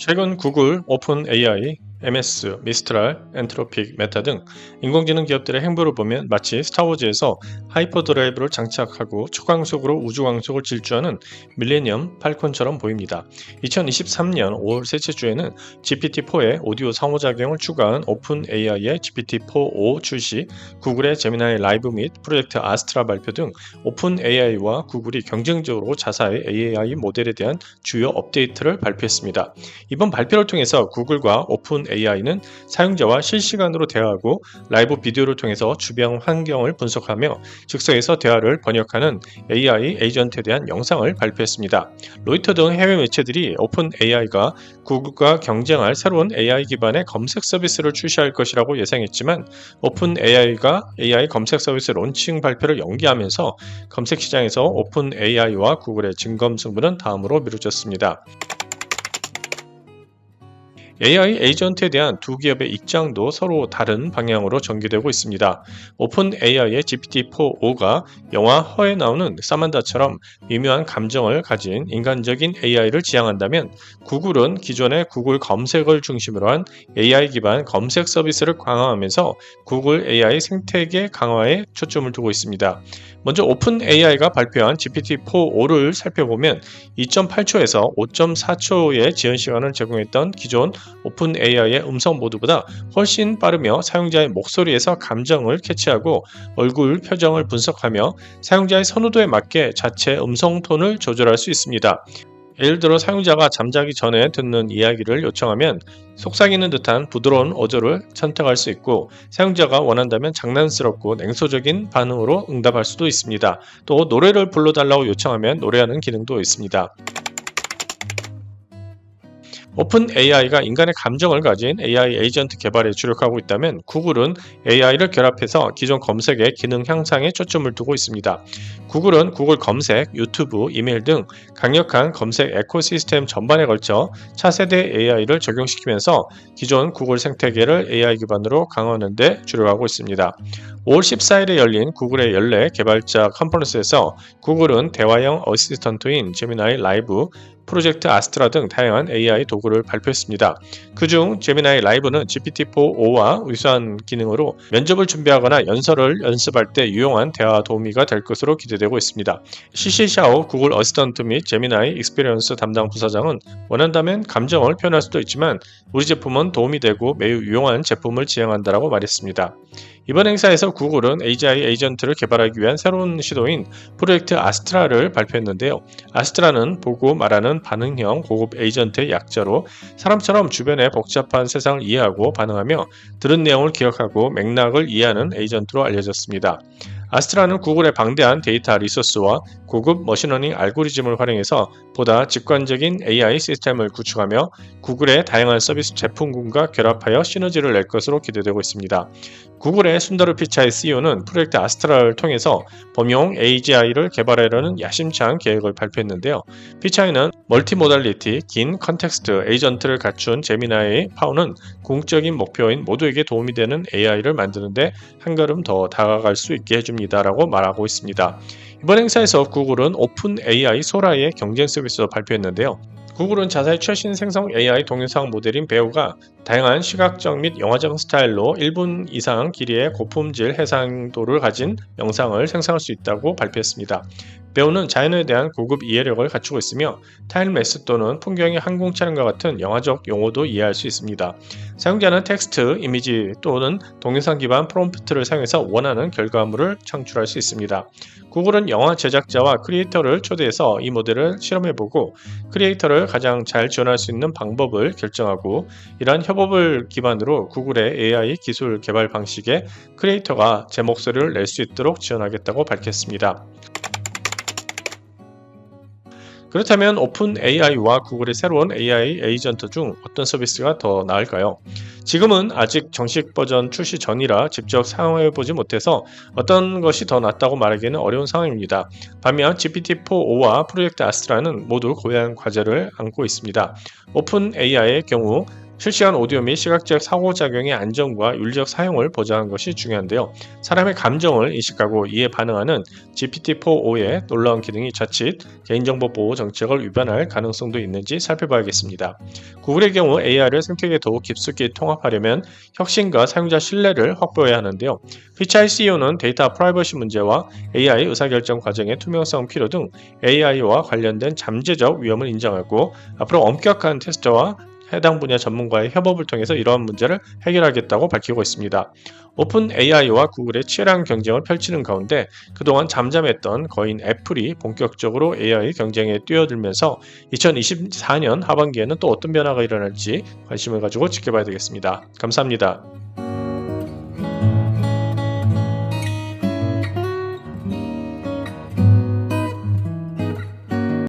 최근 구글, 오픈 AI, MS, 미스트랄, 엔트로픽, 메타 등 인공지능 기업들의 행보를 보면 마치 스타워즈에서 하이퍼 드라이브를 장착하고 초강속으로 우주광속을 질주하는 밀레니엄 팔콘처럼 보입니다. 2023년 5월 셋째 주에는 GPT-4의 오디오 상호작용을 추가한 오픈 AI의 GPT-4o 출시, 구글의 제미나이 라이브 및 프로젝트 아스트라 발표 등 오픈 AI와 구글이 경쟁적으로 자사의 AI 모델에 대한 주요 업데이트를 발표했습니다. 이번 발표를 통해서 구글과 오픈 AI는 사용자와 실시간으로 대화하고 라이브 비디오를 통해서 주변 환경을 분석하며 즉석에서 대화를 번역하는 AI 에이전트에 대한 영상을 발표했습니다. 로이터 등 해외 매체들이 오픈 AI가 구글과 경쟁할 새로운 AI 기반의 검색 서비스를 출시할 것이라고 예상했지만 오픈 AI가 AI 검색 서비스 론칭 발표를 연기하면서 검색 시장에서 오픈 AI와 구글의 진검 승부는 다음으로 미뤄졌습니다. AI 에이전트에 대한 두 기업의 입장도 서로 다른 방향으로 전개되고 있습니다. 오픈 AI의 GPT-4o가 영화 허에 나오는 사만다처럼 미묘한 감정을 가진 인간적인 AI를 지향한다면 구글은 기존의 구글 검색을 중심으로 한 AI 기반 검색 서비스를 강화하면서 구글 AI 생태계 강화에 초점을 두고 있습니다. 먼저 오픈 AI가 발표한 GPT-4o를 살펴보면 2.8초에서 5.4초의 지연 시간을 제공했던 기존 오픈 AI의 음성 모드보다 훨씬 빠르며 사용자의 목소리에서 감정을 캐치하고 얼굴 표정을 분석하며 사용자의 선호도에 맞게 자체 음성 톤을 조절할 수 있습니다. 예를 들어 사용자가 잠자기 전에 듣는 이야기를 요청하면 속삭이는 듯한 부드러운 어조를 선택할 수 있고 사용자가 원한다면 장난스럽고 냉소적인 반응으로 응답할 수도 있습니다. 또 노래를 불러달라고 요청하면 노래하는 기능도 있습니다. 오픈 AI가 인간의 감정을 가진 AI 에이전트 개발에 주력하고 있다면 구글은 AI를 결합해서 기존 검색의 기능 향상에 초점을 두고 있습니다. 구글은 구글 검색, 유튜브, 이메일 등 강력한 검색 에코시스템 전반에 걸쳐 차세대 AI를 적용시키면서 기존 구글 생태계를 AI 기반으로 강화하는 데 주력하고 있습니다. 5월 14일에 열린 구글의 연례 개발자 컨퍼런스에서 구글은 대화형 어시스턴트인 제미나이 라이브, 프로젝트 아스트라 등 다양한 AI 도구를 발표했습니다. 그중 제미나이 라이브는 GPT-4o와 유사한 기능으로 면접을 준비하거나 연설을 연습할 때 유용한 대화 도우미가 될 것으로 기대되고 있습니다. 시시샤오 구글 어시스턴트 및 제미나이 익스피리언스 담당 부사장은 원한다면 감정을 표현할 수도 있지만 우리 제품은 도움이 되고 매우 유용한 제품을 지향한다라고 말했습니다. 이번 행사에서 구글은 AGI 에이전트를 개발하기 위한 새로운 시도인 프로젝트 아스트라를 발표했는데요. 아스트라는 보고 말하는 반응형 고급 에이전트의 약자로 사람처럼 주변의 복잡한 세상을 이해하고 반응하며 들은 내용을 기억하고 맥락을 이해하는 에이전트로 알려졌습니다. 아스트라는 구글의 방대한 데이터 리소스와 고급 머신러닝 알고리즘을 활용해서 보다 직관적인 AI 시스템을 구축하며 구글의 다양한 서비스 제품군과 결합하여 시너지를 낼 것으로 기대되고 있습니다. 구글의 순다르 피차이 CEO는 프로젝트 아스트라를 통해서 범용 AGI를 개발하려는 야심찬 계획을 발표했는데요. 피차이는 멀티모달리티, 긴 컨텍스트, 에이전트를 갖춘 제미나의 파워는 궁극적인 목표인 모두에게 도움이 되는 AI를 만드는데 한 걸음 더 다가갈 수 있게 해줍니다 라고 말하고 있습니다. 이번 행사에서 구글은 오픈 AI 소라의 경쟁 서비스도 발표했는데요. 구글은 자사의 최신 생성 AI 동영상 모델인 배우가 다양한 시각적 및 영화적 스타일로 1분 이상 길이의 고품질 해상도를 가진 영상을 생성할 수 있다고 발표했습니다. 배우는 자연에 대한 고급 이해력을 갖추고 있으며 타임레스 또는 풍경의 항공 촬영과 같은 영화적 용어도 이해할 수 있습니다. 사용자는 텍스트, 이미지 또는 동영상 기반 프롬프트를 사용해서 원하는 결과물을 창출할 수 있습니다. 구글은 영화 제작자와 크리에이터를 초대해서 이 모델을 실험해보고 크리에이터를 가장 잘 지원할 수 있는 방법을 결정하고 이러한 협업을 기반으로 구글의 AI 기술 개발 방식에 크리에이터가 제 목소리를 낼 수 있도록 지원하겠다고 밝혔습니다. 그렇다면 오픈 AI와 구글의 새로운 AI 에이전트 중 어떤 서비스가 더 나을까요? 지금은 아직 정식 버전 출시 전이라 직접 사용해 보지 못해서 어떤 것이 더 낫다고 말하기는 어려운 상황입니다. 반면 GPT-4o와 프로젝트 아스트라는 모두 고유한 과제를 안고 있습니다. 오픈 AI의 경우 실시간 오디오 및 시각적 상호작용의 안정과 윤리적 사용을 보장하는 것이 중요한데요. 사람의 감정을 인식하고 이에 반응하는 GPT-4o의 놀라운 기능이 자칫 개인정보 보호 정책을 위반할 가능성도 있는지 살펴봐야겠습니다. 구글의 경우 AI를 생태계에 더욱 깊숙이 통합하려면 혁신과 사용자 신뢰를 확보해야 하는데요. 피차이 CEO는 데이터 프라이버시 문제와 AI 의사결정 과정의 투명성 필요 등 AI와 관련된 잠재적 위험을 인정하고 앞으로 엄격한 테스트와 해당 분야 전문가의 협업을 통해서 이러한 문제를 해결하겠다고 밝히고 있습니다. 오픈 AI와 구글의 치열한 경쟁을 펼치는 가운데 그동안 잠잠했던 거인 애플이 본격적으로 AI 경쟁에 뛰어들면서 2024년 하반기에는 또 어떤 변화가 일어날지 관심을 가지고 지켜봐야 되겠습니다. 감사합니다.